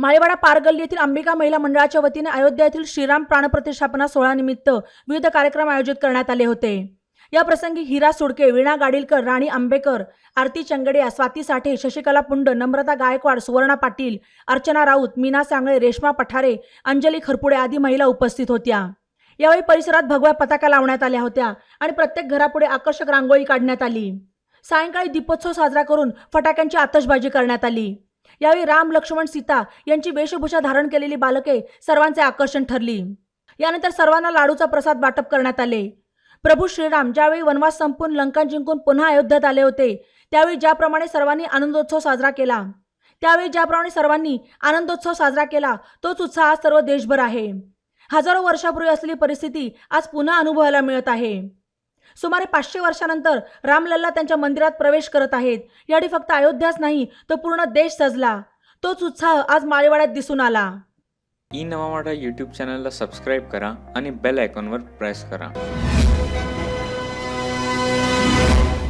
माळेवाडा पारगल्ली येथील अंबिका महिला मंडळाच्या वतीने अयोध्या येथील श्रीराम प्राणप्रतिष्ठापना सोहळ्यानिमित्त विविध कार्यक्रम आयोजित करण्यात आले होते. या प्रसंगी हिरा सुडके वीणा गाडीलकर राणी आंबेकर आरती चंगडिया स्वाती साठे शशिकला पुंड नम्रता गायकवाड सुवर्णा पाटील अर्चना राऊत मीना सांगळे रेश्मा पठारे अंजली खरपुडे आदी महिला उपस्थित होत्या. यावेळी परिसरात भगव्या पताका लावण्यात आल्या होत्या आणि प्रत्येक घरापुढे आकर्षक रांगोळी काढण्यात आली. सायंकाळी दीपोत्सव साजरा करून फटाक्यांची आतषबाजी करण्यात आली. यावेळी राम लक्ष्मण सीता यांची वेशभूषा धारण केलेली बालके सर्वांचे आकर्षण ठरली. यानंतर सर्वांना लाडूचा प्रसाद वाटप करण्यात आले. प्रभू श्रीराम ज्यावेळी वनवास संपून लंका जिंकून पुन्हा अयोध्येत आले होते त्यावेळी ज्याप्रमाणे सर्वांनी आनंदोत्सव साजरा केला. त्यावेळी ज्याप्रमाणे सर्वांनी आनंदोत्सव साजरा केला तोच उत्साह आज सर्व देशभर आहे. हजारो वर्षापूर्वी असलेली परिस्थिती आज पुन्हा अनुभवायला मिळत आहे. सुमारे पाचशे वर्षानंतर रामलल्ला त्यांच्या मंदिरात प्रवेश करत आहेत. यासाठी फक्त अयोध्याच नाही तर पूर्ण देश सजला. तोच उत्साह आज माळेवाड्यात दिसून आला. ई नवा मराठा यूट्यूब चॅनलला सबस्क्राईब करा आणि बेल आयकॉनवर प्रेस करा.